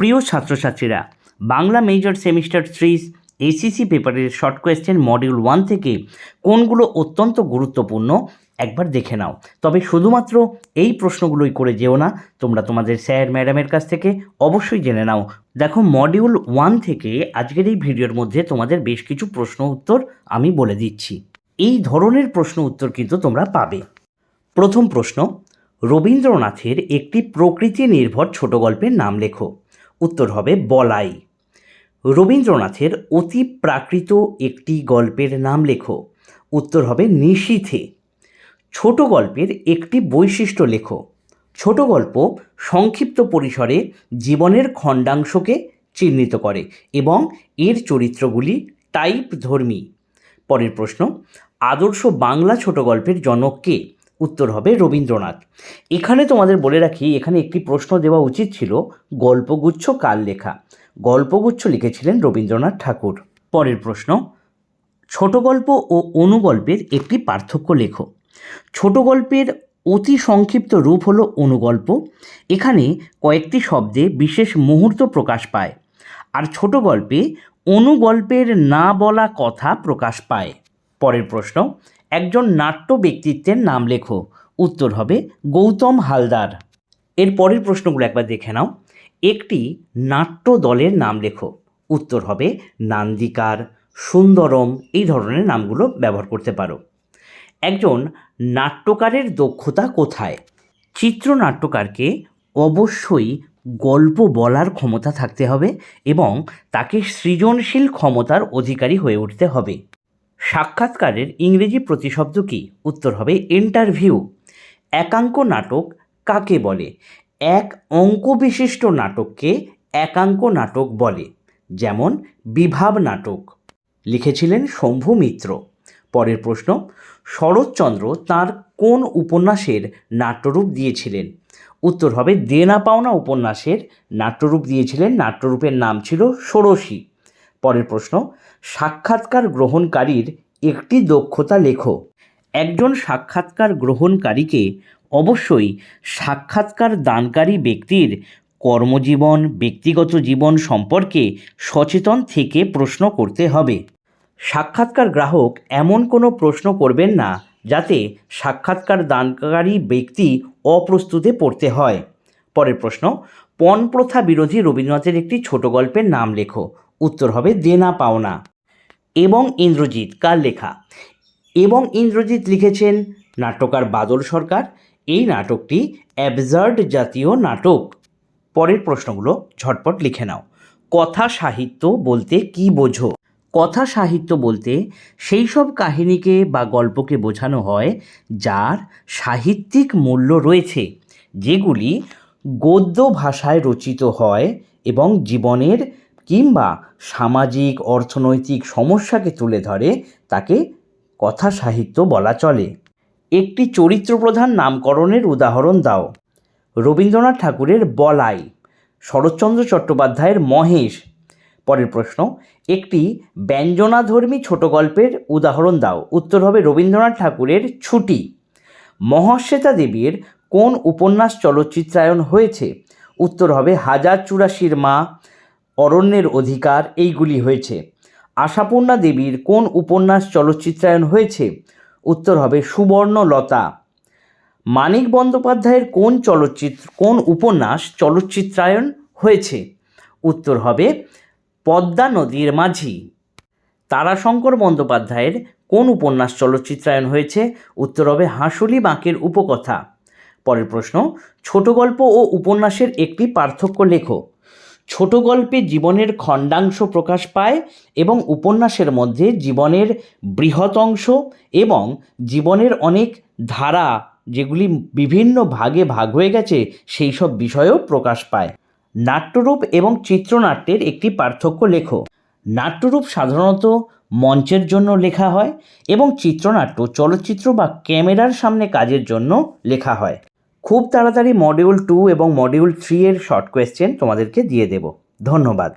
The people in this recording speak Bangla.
প্রিয় ছাত্রছাত্রীরা, Bangla major semester three ACC পেপারের শর্ট কোয়েশ্চেন মডিউল ওয়ান থেকে কোনগুলো অত্যন্ত গুরুত্বপূর্ণ একবার দেখে নাও। তবে শুধুমাত্র এই প্রশ্নগুলোই করে যেও না, তোমরা তোমাদের স্যার ম্যাডামের কাছ থেকে অবশ্যই জেনে নাও। দেখো মডিউল ওয়ান থেকে আজকের এই ভিডিওর মধ্যে তোমাদের বেশ কিছু প্রশ্ন উত্তর আমি বলে দিচ্ছি। এই ধরনের প্রশ্ন উত্তর কিন্তু তোমরা পাবে। প্রথম প্রশ্ন, রবীন্দ্রনাথের একটি প্রকৃতি নির্ভর ছোট গল্পের নাম লেখো। উত্তর হবে বলাই। রবীন্দ্রনাথের অতি প্রাকৃত একটি গল্পের নাম লেখো। উত্তর হবে নিশীথে। ছোট গল্পের একটি বৈশিষ্ট্য লেখো। ছোট গল্প সংক্ষিপ্ত পরিসরে জীবনের খণ্ডাংশকে চিহ্নিত করে এবং এর চরিত্রগুলি টাইপ ধর্মী। পরের প্রশ্ন, আদর্শ বাংলা ছোট গল্পের জনক কে? উত্তর হবে রবীন্দ্রনাথ। এখানে তোমাদের বলে রাখি, এখানে একটি প্রশ্ন দেওয়া উচিত ছিল, গল্পগুচ্ছ কার লেখা? গল্পগুচ্ছ লিখেছিলেন রবীন্দ্রনাথ ঠাকুর। পরের প্রশ্ন, ছোট গল্প ও অনুগল্পের একটি পার্থক্য লেখো। ছোট গল্পের অতি সংক্ষিপ্ত রূপ হলো অনুগল্প। এখানে কয়েকটি শব্দে বিশেষ মুহূর্ত প্রকাশ পায়, আর ছোট গল্পে অনুগল্পের না বলা কথা প্রকাশ পায়। পরের প্রশ্ন একজন নাট্য ব্যক্তিত্বের নাম লেখো। উত্তর হবে গৌতম হালদার। এর পরের প্রশ্নগুলো একবার দেখে নাও। একটি নাট্য দলের নাম লেখো। উত্তর হবে নান্দিকার, সুন্দরম, এই ধরনের নামগুলো ব্যবহার করতে পারো। একজন নাট্যকারের দক্ষতা কোথায়? চিত্রনাট্যকারকে অবশ্যই গল্প বলার ক্ষমতা থাকতে হবে এবং তাকে সৃজনশীল ক্ষমতার অধিকারী হয়ে উঠতে হবে। সাক্ষাৎকারের ইংরেজি প্রতিশব্দ কী? উত্তর হবে ইন্টারভিউ একাঙ্ক নাটক কাকে বলে? এক অঙ্ক বিশিষ্ট নাটককে একাঙ্ক নাটক বলে, যেমন বিভাব নাটক। লিখেছিলেন শম্ভু মিত্র। পরের প্রশ্ন, শরৎচন্দ্র তার কোন উপন্যাসের নাট্যরূপ দিয়েছিলেন? উত্তর হবে দেনা পাওনা উপন্যাসের নাট্যরূপ দিয়েছিলেন। নাট্যরূপের নাম ছিল ষোড়শী। পরের প্রশ্ন, সাক্ষাৎকার গ্রহণকারীর একটি দক্ষতা লেখো। একজন সাক্ষাৎকার গ্রহণকারীকে অবশ্যই সাক্ষাৎকার দানকারী ব্যক্তির কর্মজীবন, ব্যক্তিগত জীবন সম্পর্কে সচেতন থেকে প্রশ্ন করতে হবে। সাক্ষাৎকার গ্রাহক এমন কোনো প্রশ্ন করবেন না, যাতে সাক্ষাৎকার দানকারী ব্যক্তি অপ্রস্তুতে পড়তে হয়। পরের প্রশ্ন পণ প্রথা বিরোধী রবীন্দ্রনাথের একটি ছোট গল্পের নাম লেখো। উত্তর হবে দেনা পাওনা এবং ইন্দ্রজিৎ, কার লেখা? এবং ইন্দ্রজিৎ লিখেছেন নাটকার বাদল সরকার। এই নাটকটি অ্যাবজার্ড জাতীয় নাটক। পরের প্রশ্নগুলো ঝটপট লিখে নাও। কথা সাহিত্য বলতে কি বোঝো? কথা সাহিত্য বলতে সেই সব কাহিনীকে বা গল্পকে বোঝানো হয় যার সাহিত্যিক মূল্য রয়েছে, যেগুলি গদ্য ভাষায় রচিত হয় এবং জীবনের কিংবা সামাজিক, অর্থনৈতিক সমস্যাকে তুলে ধরে তাকে কথা সাহিত্য বলা চলে। একটি চরিত্রপ্রধান নামকরণের উদাহরণ দাও। রবীন্দ্রনাথ ঠাকুরের বলাই, শরৎচন্দ্র চট্টোপাধ্যায়ের মহেশ। পরের প্রশ্ন, একটি ব্যঞ্জনাধর্মী ছোট গল্পের উদাহরণ দাও। উত্তর হবে রবীন্দ্রনাথ ঠাকুরের ছুটি। মহাশ্বেতা দেবীর কোন উপন্যাস চলচ্চিত্রায়ন হয়েছে? উত্তর হবে হাজার চুরাশির মা অরণ্যের অধিকার এইগুলি হয়েছে। আশাপূর্ণা দেবীর কোন উপন্যাস চলচ্চিত্রায়ন হয়েছে? উত্তর হবে সুবর্ণলতা। মানিক বন্দ্যোপাধ্যায়ের কোন চলচ্চিত্র, কোন উপন্যাস চলচ্চিত্রায়ন হয়েছে? উত্তর হবে পদ্মা নদীর মাঝি। তারাশঙ্কর বন্দ্যোপাধ্যায়ের কোন উপন্যাস চলচ্চিত্রায়ন হয়েছে? উত্তর হবে হাঁসুলি বাঁকের উপকথা। পরের প্রশ্ন ছোট গল্প ও উপন্যাসের একটি পার্থক্য লেখো। ছোট গল্পে জীবনের খণ্ডাংশ প্রকাশ পায় এবং উপন্যাসের মধ্যে জীবনের বৃহৎ অংশ এবং জীবনের অনেক ধারা যেগুলি বিভিন্ন ভাগে ভাগ হয়ে গেছে, সেই সব বিষয়েও প্রকাশ পায়। নাট্যরূপ এবং চিত্রনাট্যের একটি পার্থক্য লেখো। নাট্যরূপ সাধারণত মঞ্চের জন্য লেখা হয় এবং চিত্রনাট্য চলচ্চিত্র বা ক্যামেরার সামনে কাজের জন্য লেখা হয়। খুব তাড়াতাড়ি মডিউল টু এবং মডিউল থ্রি এর শর্ট কোয়েশ্চেন তোমাদেরকে দিয়ে দেব। ধন্যবাদ।